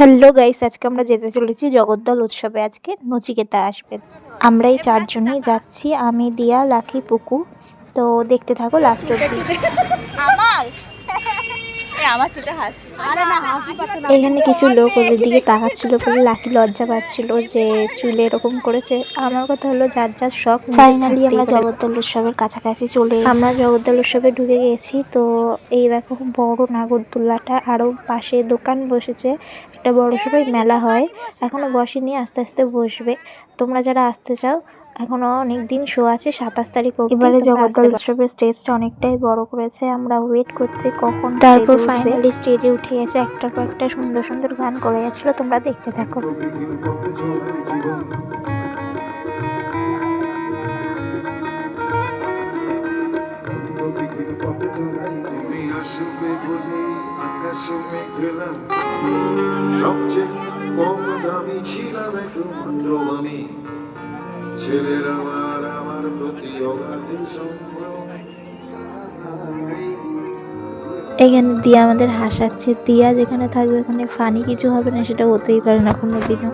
Hello guys, আজকে আমরা যেতে চলেছি জগদ্দল উৎসবে। আজকে নচিকেতা আসবে। আমরা এই চারজনেই যাচ্ছি, আমি, দিয়া লাখি পুকু। তো দেখতে থাকো লাস্ট অব্দি আমার? এখানে কিছু লোক ওদের দিকে তাকাচ্ছিল বলে লাকি লজ্জা পাচ্ছিল যে চুলে এরকম করেছে। আমার কথা হলো যার যার শখ ফাইনালি আমরা জগদ্দল উৎসবের কাছাকাছি চলে আমরা জগদ্দল উৎসবে ঢুকে গেছি তো এই দেখো বড় নাগরদোল্লাটা। আরও পাশে দোকান বসেছে একটা বড় সবাই মেলা হয়। এখনও বসেনি আস্তে আস্তে বসবে। তোমরা যারা আসতে চাও এখনও অনেক দিন শো আছে সাতাশ তারিখ অবধি। এবারে জগদ্দল উৎসবের স্টেজটা অনেকটাই বড় করেছে আমরা ওয়েট করছি কখন তারপর ফাইনালি স্টেজে উঠে গেছে একটার পর একটা সুন্দর সুন্দর গান করে যাচ্ছিল তোমরা দেখতে থাকো। সবচেয়ে কম দামি ছিলাম একমাত্র আমি। ছেলের আমার আমার প্রতি এখানে দিয়া আমাদের হাসাচ্ছে। দিয়া যেখানে থাকবে, ওখানে ফানি কিছু হবে না, সেটা হতেই পারে না কোনো দিনও।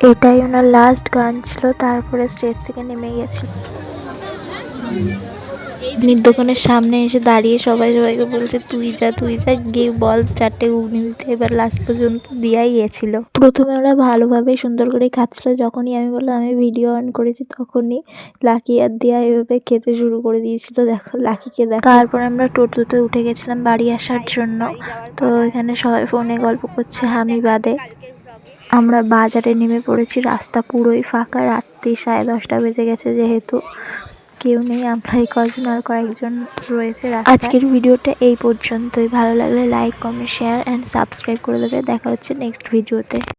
এটাই ওনার লাস্ট গান ছিল তারপরে স্টেজ থেকে নেমে গেছিল। ঘুগনির দোকানের সামনে এসে দাঁড়িয়ে সবাই সবাইকে বলছে তুই যা তুই যা গিয়ে বল চারটে ঘুগনি দিতে। এবার লাস্ট পর্যন্ত দিয়াই গেছিল। প্রথমে ওরা ভালোভাবে সুন্দর করে খাচ্ছিল। যখনই আমি বললাম আমি ভিডিও অন করেছি তখনই লাকি আর দিয়া এভাবে খেতে শুরু করে দিয়েছিল। দেখো লাকিকে দেখো। তারপর আমরা টোটোতে উঠে গেছিলাম বাড়ি আসার জন্য। তো এখানে সবাই ফোনে গল্প করছে আমি বাদে আমরা বাজারে নেমে পড়েছি, রাস্তা পুরোই ফাঁকা, রাত্রি সাড়ে দশটা বেজে গেছে যেহেতু কেউ নেই, আমরা এই কজন আর কয়েকজন রয়েছে। আজকের ভিডিওটা এই পর্যন্তই। ভালো লাগলে like comment share and subscribe করে দেবে। দেখা হচ্ছে নেক্সট ভিডিওতে